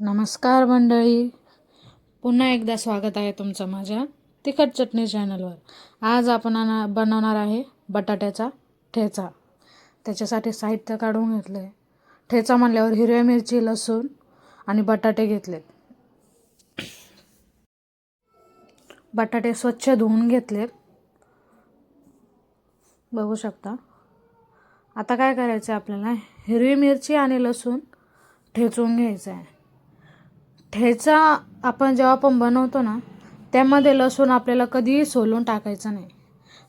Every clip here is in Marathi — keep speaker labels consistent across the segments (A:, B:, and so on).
A: नमस्कार मंडळी. पुन्हा एकदा स्वागत आहे तुमचं माझ्या तिखट चटणी चॅनलवर. आज आपण बनवणार आहे बटाट्याचा ठेचा. त्याच्यासाठी साहित्य काढून घेतलं आहे ठेचा म्हणल्यावर हिरव्या मिरची लसूण आणि बटाटे घेतलेत. बटाटे स्वच्छ धुवून घेतलेत. बघू शकता. आता काय करायचं आहे आपल्याला? हिरवी मिरची आणि लसूण ठेचून घ्यायचं आहे ठेचा आपण जेव्हा पण बनवतो ना त्यामध्ये लसूण आपल्याला कधीही सोलून टाकायचं नाही.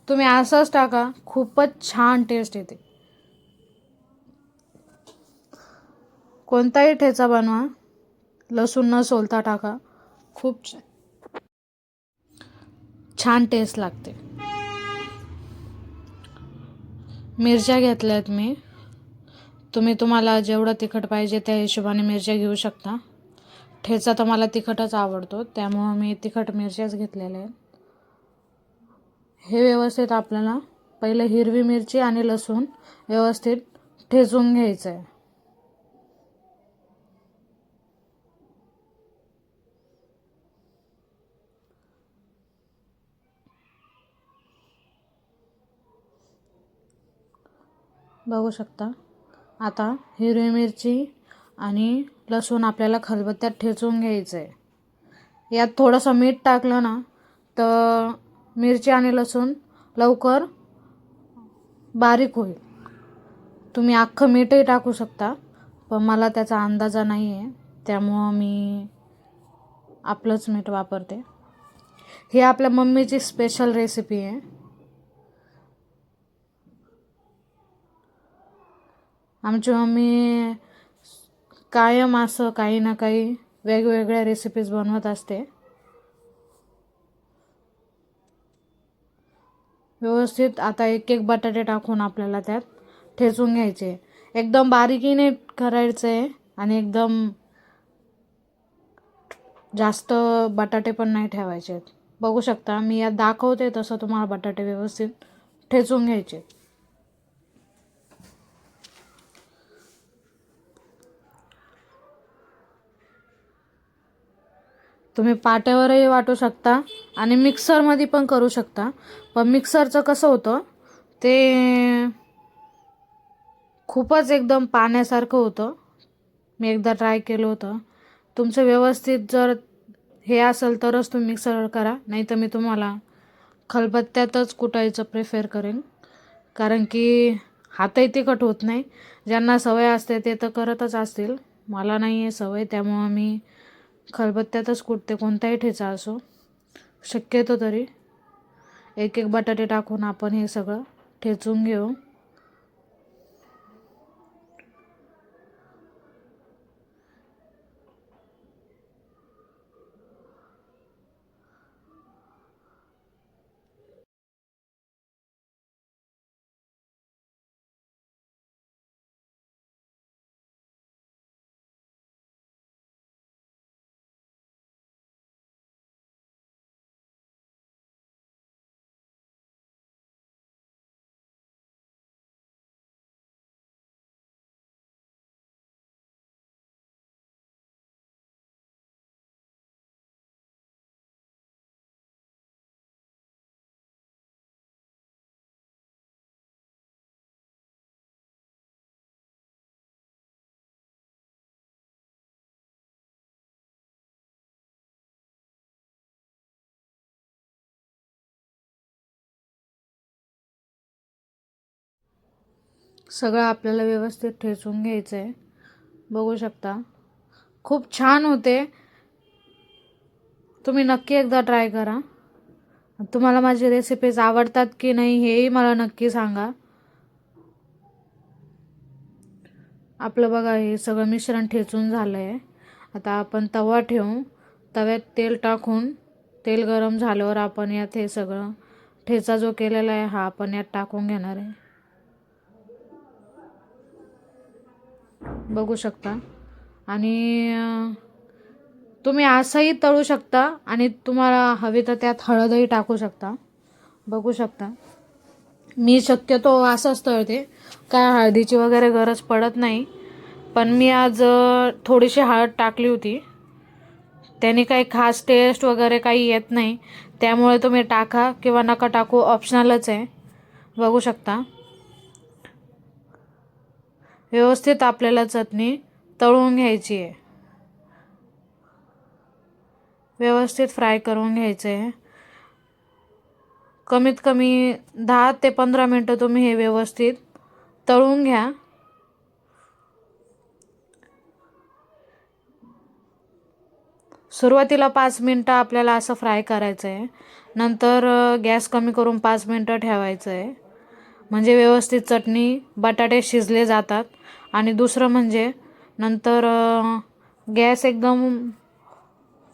A: तुम्ही असंच टाका खूपच छान टेस्ट येते. कोणताही ठेचा बनवा लसूण न सोलता टाका खूप छान. टेस्ट लागते. मिरच्या घेतल्यात मी. तुम्ही तुम्हाला जेवढं तिखट पाहिजे त्या हिशोबाने मिरच्या घेऊ शकता. ठेचा तर मला तिखटच आवडतो त्यामुळं मी तिखट मिरच्याच घेतलेल्या आहेत. हे व्यवस्थित आपल्याला पहिलं हिरवी मिरची आणि लसूण व्यवस्थित ठेचून घ्यायचं आहे बघू शकता. आता हिरवी मिरची आणि लसूण आपल्याला खलबत्त्यात ठेचून घ्यायचं आहे यात थोडंसं मीठ टाकलं ना तर मिरची आणि लसूण लवकर बारीक होईल. तुम्ही अख्खं मीठही टाकू शकता पण मला त्याचा अंदाजा नाही आहे त्यामुळं मी आपलंच मीठ वापरते. ही आपल्या मम्मीची स्पेशल रेसिपी आहे. आमची मम्मी कायम असं काही ना काही वेगवेगळ्या रेसिपीज बनवत असते. व्यवस्थित आता एक एक बटाटे टाकून आपल्याला त्यात ठेचून घ्यायचे. एकदम बारीकीने करायचं आहे आणि एकदम जास्त बटाटे पण नाही ठेवायचे. बघू शकता मी यात दाखवते तसं तुम्हाला बटाटे व्यवस्थित ठेचून घ्यायचे. तुम्ही पाट्यावरही वाटू शकता आणि मिक्सरमध्ये पण करू शकता. पण मिक्सरचं कसं होतं ते खूपच एकदम पाण्यासारखं होतं. मी एकदा ट्राय केलं होतं. तुमचं व्यवस्थित जर हे असेल तरच तुम्ही मिक्सरवर करा नाही तर मी तुम्हाला खलबत्त्यातच कुटायचं प्रेफर करेन. कारण की हातही तिखट होत नाही. ज्यांना सवय असते ते तर करतच असतील. मला नाही आहे सवय त्यामुळं मी खलबत्त्यातच कुटते कोणताही ठेचा असो. शक्यतो तरी एक एक बटाटे टाकून आपण हे सगळं ठेचून घेऊ. सगळं आपल्याला व्यवस्थित ठेचून घ्यायचं आहे बघू शकता. खूप छान होते. तुम्ही नक्की एकदा ट्राय करा. तुम्हाला माझी रेसिपीज आवडतात की नाही हेही मला नक्की सांगा. आपलं बघा हे सगळं मिश्रण ठेचून झालं आहे आता आपण तवा ठेवू. तव्यात तेल टाकून तेल गरम झाल्यावर आपण यात हे सगळं ठेचा जो केलेला आहे हा आपण यात टाकून घेणार आहे. बघू शकता. आणि तुम्ही असंही तळू शकता आणि तुम्हाला हवे तर त्यात हळदही टाकू शकता. बघू शकता. मी शक्यतो असंच तळते. काय हळदीची वगैरे गरज पडत नाही. पण मी आज थोडीशी हळद टाकली होती. त्याने काही खास टेस्ट वगैरे काही येत नाही. त्यामुळे तुम्ही टाका किंवा नका टाकू. ऑप्शनलच आहे. बघू शकता. व्यवस्थित आपल्याला चटणी तळून घ्यायची आहे. व्यवस्थित फ्राय करून घ्यायचं आहे. कमीत कमी दहा ते पंधरा मिनटं तुम्ही हे व्यवस्थित तळून घ्या. सुरुवातीला पाच मिनटं आपल्याला असं फ्राय करायचं आहे नंतर गॅस कमी करून पाच मिनटं ठेवायचं आहे म्हणजे व्यवस्थित चटणी बटाटे शिजले जातात. आणि दुसरं म्हणजे नंतर गॅस एकदम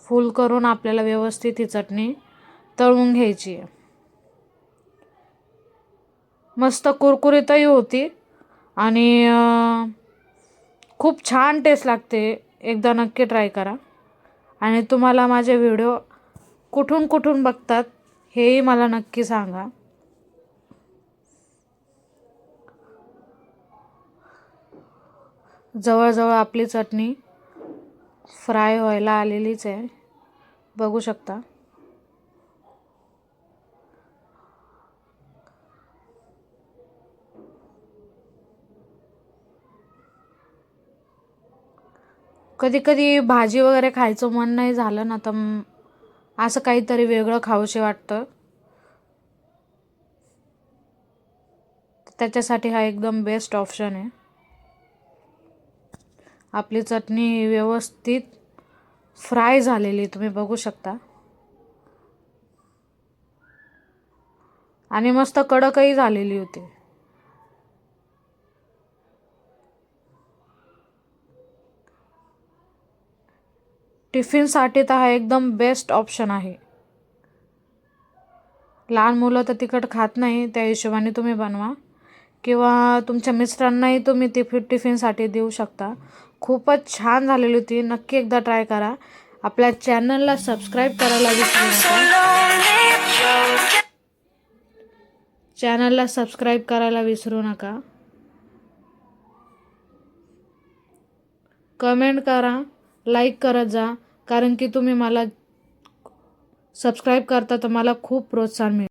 A: फुल करून आपल्याला व्यवस्थित ही चटणी तळून घ्यायची आहे. मस्त कुरकुरीतही होती. आणि खूप छान टेस्ट लागते. एकदा नक्की ट्राय करा. आणि तुम्हाला माझे व्हिडिओ कुठून कुठून बघतात हेही मला नक्की सांगा. जवळजवळ आपली चटणी फ्राय व्हायला आलेलीच आहे. बघू शकता. कधी कधी भाजी वगैरे खायचं मन नाही झालं ना तर असं काहीतरी वेगळं खाऊशी वाटतं. त्याच्यासाठी हा एकदम बेस्ट ऑप्शन आहे. आपली चटणी व्यवस्थित फ्राय झालेली तुम्ही बघू शकता. आणि मस्त कडकही झालेली होती. टिफिनसाठी तर हा एकदम बेस्ट ऑप्शन आहे. लहान मुलं तर तिखट खात नाही त्या हिशोबाने तुम्ही बनवा. किंवा तुमच्या मिस्टरांनाही तुम्ही टिफि टिफिनसाठी देऊ शकता. खूपच छान झालेली होती. नक्की एकदा ट्राय करा. आपल्या चॅनलला सबस्क्राईब करायला विसरू नका. चॅनलला सबस्क्राईब करायला विसरू नका. कमेंट करा. लाईक करत जा. कारण की तुम्ही मला सबस्क्राईब करता तर मला खूप प्रोत्साहन मिळेल.